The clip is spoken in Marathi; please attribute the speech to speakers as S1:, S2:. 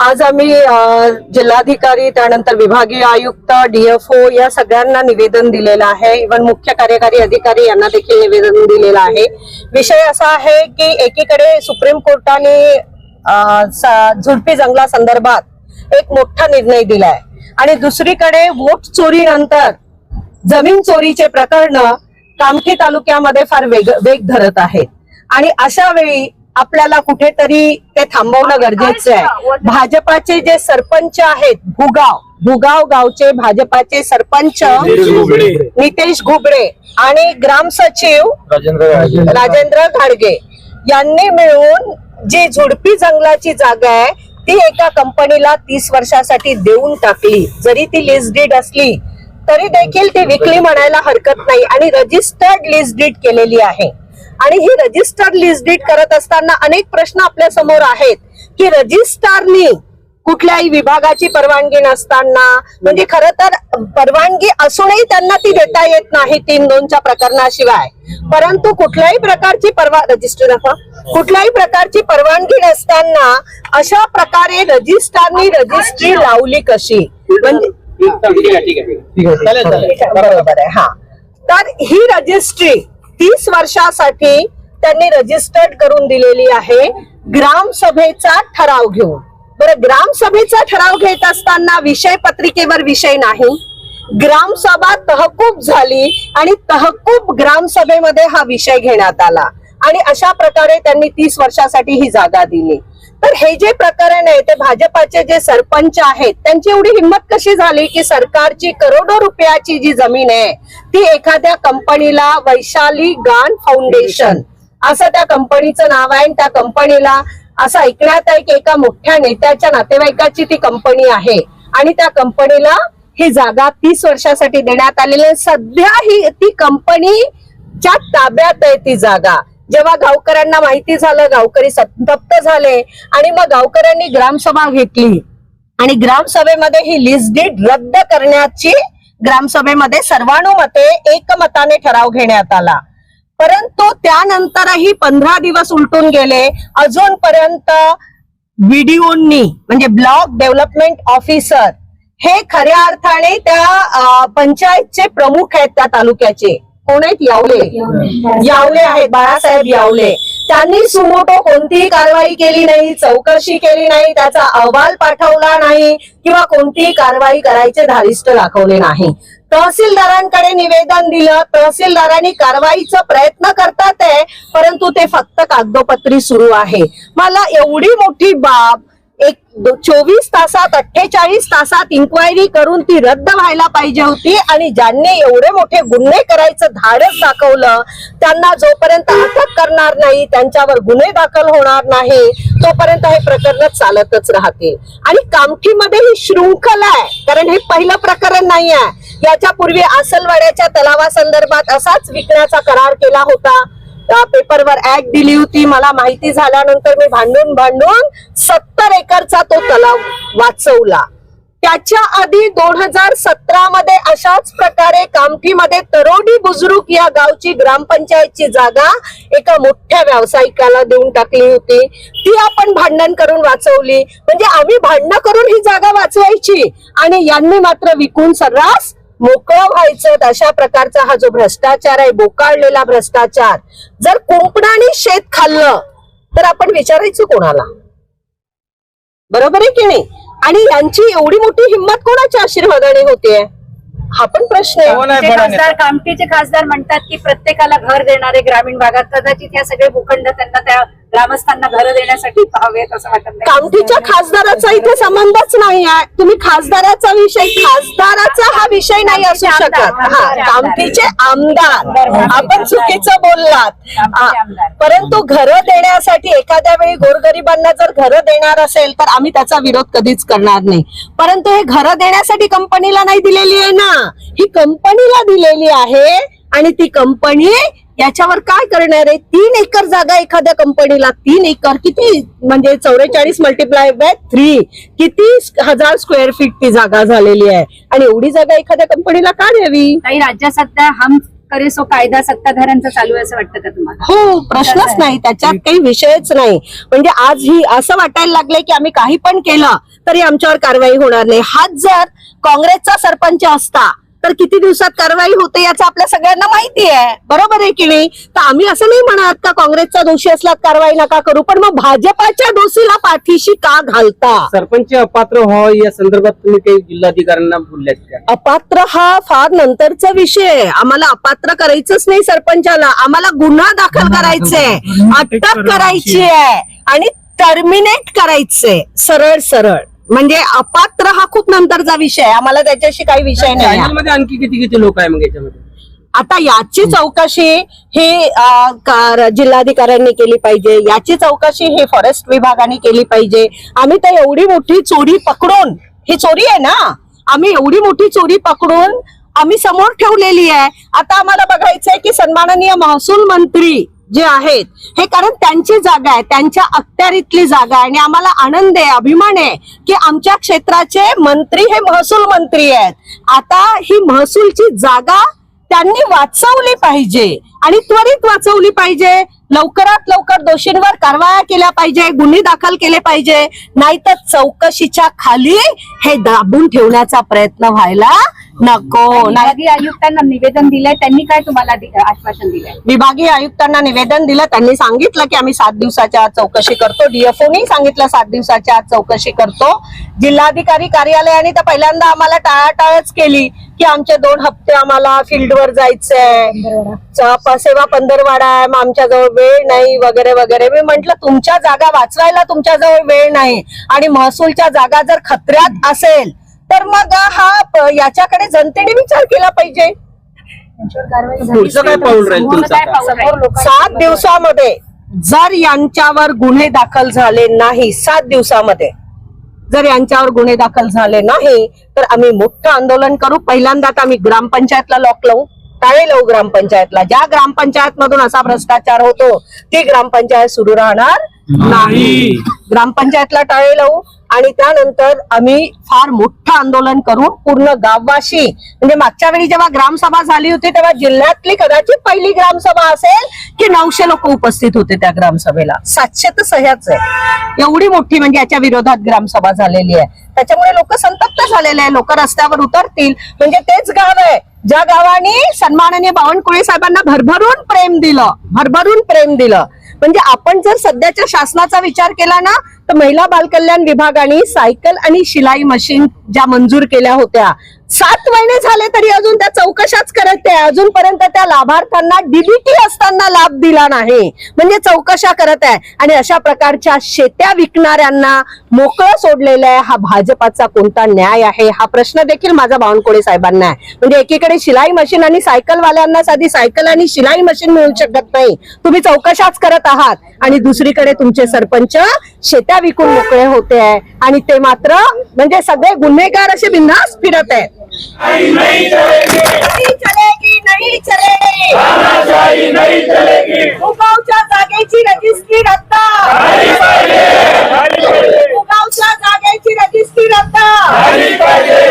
S1: आज आम्ही जिल्हाधिकारी त्यानंतर विभागीय आयुक्त डीएफओ या सगळ्यांना निवेदन दिलेलं आहे. इव्हन मुख्य कार्यकारी अधिकारी यांना देखील निवेदन दिलेलं आहे. विषय असा आहे की एकीकडे सुप्रीम कोर्टाने झुडपी जंगला संदर्भात एक मोठा निर्णय दिलाय. आणि दुसरीकडे वोट चोरीनंतर जमीन चोरीचे प्रकरण कामठी तालुक्यामध्ये फार वेग वेग धरत आहेत. आणि अशा वेळी आपल्याला कुठेतरी ते थांबवणं गरजेचं आहे. भाजपाचे जे सरपंच आहेत भुगाव भुगाव गावचे भाजपाचे सरपंच नितेश घुबडे. आणि ग्रामसचिव
S2: राजेंद्र
S1: राजेंद्र घाडगे यांनी मिळून जी झुडपी जंगलाची जागा आहे ती एका कंपनीला तीस वर्षासाठी देऊन टाकली. जरी ती लिस्ट डीड असली तरी देखील ती विकली म्हणायला हरकत नाही आणि रजिस्टर्ड लिस्ट डीड केलेली आहे. आणि ही रजिस्टर्ड लिस्ट डीड करत असताना अनेक प्रश्न आपल्यासमोर आहेत. की रजिस्ट्रारनी कुठल्याही विभागाची परवानगी नसताना म्हणजे खरं तर परवानगी असूनही त्यांना ती देता येत नाही तीन दोनच्या प्रकरणाशिवाय. परंतु कुठल्याही प्रकारची परवा रजिस्टर कुठल्याही प्रकारची परवानगी नसताना अशा प्रकारे रजिस्ट्रारनी रजिस्ट्री लावली कशी? म्हणजे
S2: ठीक आहे ठीक आहे. चालेल चालेल.
S1: बरोबर आहे. हा. तर ही रजिस्ट्री तीस वर्षासाठी त्यांनी रजिस्टर्ड करून दिलेली आहे. ग्रामसभेचा ठराव घेऊन. बरं ग्रामसभेचा ठराव घेत असताना विषय पत्रिकेवर विषय नाही. ग्रामसभा तहकूब झाली आणि तहकूब ग्रामसभेमध्ये हा विषय घेण्यात आला. आणि अशा प्रकारे त्यांनी तीस वर्षासाठी ही जागा दिली. तर हे जे प्रकरण आहे ते भाजपाचे जे सरपंच आहेत त्यांची एवढी हिंमत कशी झाली की सरकारची करोडो रुपयाची जी जमीन आहे ती एखाद्या कंपनीला वैशाली गान फाउंडेशन असं त्या कंपनीचं नाव आहे आणि त्या कंपनीला असं ऐकण्यात आहे की एका मोठ्या नेत्याच्या नातेवाईकाची ती कंपनी आहे आणि त्या कंपनीला ही जागा तीस वर्षासाठी देण्यात आलेली आहे. सध्या ही ती कंपनीच्या ताब्यात आहे ती जागा. जेव्हा गावकऱ्यांना माहिती झालं गावकरी संतप्त झाले आणि मग गावकऱ्यांनी ग्रामसभा घेतली. आणि ग्रामसभेमध्ये ही लिस्ट डीड रद्द करण्याची ग्रामसभेमध्ये सर्वानुमते एकमताने ठराव घेण्यात आला. परंतु त्यानंतरही पंधरा दिवस उलटून गेले. अजूनपर्यंत व्हिडिओनी म्हणजे ब्लॉक डेव्हलपमेंट ऑफिसर हे खऱ्या अर्थाने त्या पंचायतचे प्रमुख आहेत त्या तालुक्याचे. कोण आहेत यावले? यावले आहेत बाळासाहेब यावले. त्यांनी सुमोटो कोणतीही कारवाई केली नाही चौकशी केली नाही त्याचा अहवाल पाठवला नाही किंवा कोणतीही कारवाई करायचे धारिष्ट दाखवले नाही. तहसीलदारांकडे निवेदन दिलं तहसीलदारांनी कारवाईचा प्रयत्न करतात आहे परंतु ते फक्त कागदोपत्री सुरू आहे. मला एवढी मोठी बाब एक चोवीस तासात अठ्ठेचाळीस तासात इन्क्वायरी करून ती रद्द व्हायला पाहिजे होती आणि ज्यांनी एवढे मोठे गुन्हे करायचं धाडस दाखवलं त्यांना जोपर्यंत अटक करणार नाही त्यांच्यावर गुन्हे दाखल होणार नाही तोपर्यंत हे प्रकरण चालतच राहतील. आणि कामठीमध्ये ही शृंखला आहे कारण हे पहिलं प्रकरण नाही आहे याच्या पूर्वी आसलवाड्याच्या तलावासंदर्भात असाच विकण्याचा करार केला होता. पेपरवर ऍड दिली होती. मला माहिती झाल्यानंतर मी भांडून भांडून सत्तर एकरचा तो तलाव वाचवला. त्याच्या आधी दोन हजार सतरा मध्ये अशाच प्रकारे कामठीमध्ये तरोडी बुजुर्ग या गावची ग्रामपंचायतची जागा एका मोठ्या व्यावसायिकाला देऊन टाकली होती. ती आपण भांडण करून वाचवली. म्हणजे आम्ही भांडणं करून ही जागा वाचवायची आणि यांनी मात्र विकून सर्रास मोकळं व्हायचं अशा प्रकारचा हा जो भ्रष्टाचार आहे बोकाळलेला भ्रष्टाचार जर कुंपणाने शेत खाल्लं तर आपण विचारायचं कोणाला? बरोबर आहे की नाही? आणि यांची एवढी मोठी हिंमत कोणाच्या आशीर्वादाने होतीये? हा पण प्रश्न आहे.
S3: खासदार? कामठीचे खासदार म्हणतात की प्रत्येकाला घर देणारे ग्रामीण भागात कदाचित या सगळे भूखंड त्यांना त्या ग्रामस्थांना घर देण्यासाठी हवेत असं वाटत नाही.
S1: कामठीच्या खासदाराचा इथे संबंधच नाही आहे. तुम्ही खासदाराचा विषय खासदाराचा हा विषय नाही असू शकत. हा कामठीचे आमदार. आपण चुकीचं बोललात. परंतु घरं देण्यासाठी एखाद्या वेळी गोरगरिबांना जर घरं देणार असेल तर आम्ही त्याचा विरोध कधीच करणार नाही. परंतु हे घरं देण्यासाठी कंपनीला नाही दिलेली आहे ना. ही कंपनीला दिलेली आहे आणि ती कंपनी याच्यावर काय करणार आहे? तीन एकर जागा एखाद्या कंपनीला तीन एकर किती म्हणजे चौवेचाळीस मल्टिप्लाय बाय थ्री किती हजार स्क्वेअर फीट ती जागा झालेली आहे? आणि एवढी जागा एखाद्या कंपनीला का द्यावी?
S3: काही राज्यात सध्या हम करे सो कायदा सत्ताधाऱ्यांचा चालू आहे असं वाटतं का तुम्हाला?
S1: हो प्रश्नच नाही त्याच्यात काही विषयच नाही. म्हणजे आज ही असं वाटायला लागलंय की आम्ही काही पण केलं तरी आमच्यावर कारवाई होणार नाही. हाच जर काँग्रेसचा सरपंच असता तर किती दिवसात कारवाई होते याचं आपल्या सगळ्यांना माहिती आहे. बरोबर आहे की नाही? तर आम्ही असं नाही म्हणत का काँग्रेसचा दोषी असला कारवाई नका करू पण मग भाजपाच्या दोषीला पाठीशी का घालता?
S2: सरपंच अपात्र व्हावं या संदर्भात तुम्ही काही जिल्हाधिकाऱ्यांना बोलल्यात का?
S1: अपात्र हा फार नंतरचा विषय आहे. आम्हाला अपात्र करायचंच नाही सरपंचाला. आम्हाला गुन्हा दाखल करायचंय. अटक करायची. आहे. आणि टर्मिनेट करायचंय. सरळ सरळ. म्हणजे अपात्र हा खूप नंतरचा विषय आहे. आम्हाला त्याच्याशी काही विषय नाही आहे.
S2: मध्ये आणखी किती किती लोक आहे मग याच्यामध्ये?
S1: आता याची चौकशी ही अ, कार- जिल्हाधिकाऱ्यांनी केली पाहिजे. याची चौकशी ही फॉरेस्ट विभागाने केली पाहिजे. आम्ही तर एवढी मोठी चोरी पकडून ही चोरी आहे ना? आम्ही एवढी मोठी चोरी पकडून आम्ही समोर ठेवलेली आहे. आता आम्हाला बघायचंय की सन्माननीय महसूल मंत्री जे आहेत हे कारण त्यांची जागा आहे त्यांच्या अखत्यारीतली जागा आहे. आणि आम्हाला आनंद आहे अभिमान आहे की आमच्या क्षेत्राचे मंत्री हे महसूल मंत्री आहेत. आता ही महसूलची जागा त्यांनी वाचवली पाहिजे आणि त्वरित वाचवली पाहिजे. लवकरात लवकर दोषींवर कारवाया केल्या पाहिजे गुन्हे दाखल केले पाहिजे. नाहीतर चौकशीच्या खाली हे दाबून ठेवण्याचा प्रयत्न व्हायला नको नाही.
S3: विभागीय आयुक्तांना निवेदन दिलंय त्यांनी काय तुम्हाला दि- आश्वासन दिलंय?
S1: विभागीय आयुक्तांना निवेदन दिलं त्यांनी सांगितलं की आम्ही सात दिवसाच्या आत चौकशी करतो. डीएफओनी सांगितलं सात दिवसाच्या आत चौकशी करतो. जिल्हाधिकारी कार्यालयाने तर पहिल्यांदा आम्हाला टाळाटाळच केली की आमचे दोन हप्ते आम्हाला फील्डवर जायचंय. च- सेवा पंधरवाडा आहे मग आमच्याजवळ वेळ नाही वगैरे वगैरे. मी म्हंटल तुमच्या जागा वाचवायला तुमच्याजवळ वेळ नाही. आणि महसूलच्या जागा जर खतऱ्यात असेल तर मग हा याच्याकडे जनतेने विचार केला पाहिजे.
S2: पुढचं काय पाऊल राहील तुमचं
S3: काय
S2: आता?
S3: पाऊल राहील?
S1: सात दिवसामध्ये जर यांच्यावर गुन्हे दाखल झाले नाही सात दिवसामध्ये जर यांच्यावर गुन्हे दाखल झाले नाही तर आम्ही मोठं आंदोलन करू. पहिल्यांदा तर आम्ही ग्रामपंचायतला लॉक लावू. टाळे लावू ग्रामपंचायतला. ज्या ग्रामपंचायत मधून असा भ्रष्टाचार होतो ती ग्रामपंचायत सुरू राहणार नाही. ग्रामपंचायतला टाळे लावू. आणि त्यानंतर आम्ही फार मोठं आंदोलन करून पूर्ण गाववाशी म्हणजे मागच्या वेळी जेव्हा ग्रामसभा झाली होती तेव्हा जिल्ह्यातली कदाचित पहिली ग्रामसभा असेल की नऊशे लोक उपस्थित होते त्या ग्रामसभेला. सातशे तर सह्याच आहे. एवढी मोठी म्हणजे याच्या विरोधात ग्रामसभा झालेली आहे. त्याच्यामुळे लोक संतप्त झालेले आहे. लोक रस्त्यावर उतरतील. म्हणजे तेच गाव आहे. ज्या गावाने सन्माननीय बावनकुळे साहेबांना भरभरून प्रेम दिलं. भरभरून प्रेम दिलं. म्हणजे आपण जर सध्याच्या शासनाचा विचार केला ना तर महिला बालकल्याण विभागाने सायकल आणि शिलाई मशीन ज्या मंजूर केल्या होत्या सात महिने झाले तरी अजून त्या चौकशाच करत आहे. अजूनपर्यंत त्या लाभार्थ्यांना डीबीटी असताना लाभ दिला नाही. म्हणजे चौकशा करत आहे. आणि अशा प्रकारच्या शेत्या विकणाऱ्यांना मोकळं सोडलेलं आहे. हा भाजपाचा कोणता न्याय आहे? हा प्रश्न देखील माझा बावनकुळे साहेबांना आहे. म्हणजे एकीकडे शिलाई मशीन आणि सायकलवाल्यांना साधी सायकल आणि शिलाई मशीन मिळू शकत नाही. तुम्ही चौकशाच करत आहात. आणि दुसरीकडे तुमचे सरपंच शेत्या विकून मोकळे होते आहे. आणि ते मात्र म्हणजे सगळे गुन्हेगार असे बिन्हास फिरत आहेत. नहीं चलेगी। नहीं चलेगी मुगावच्या जागेची रजिस्ट्री रद्द। मुगावच्या जागेची रजिस्ट्री रद्द। अनाधिकृतपणे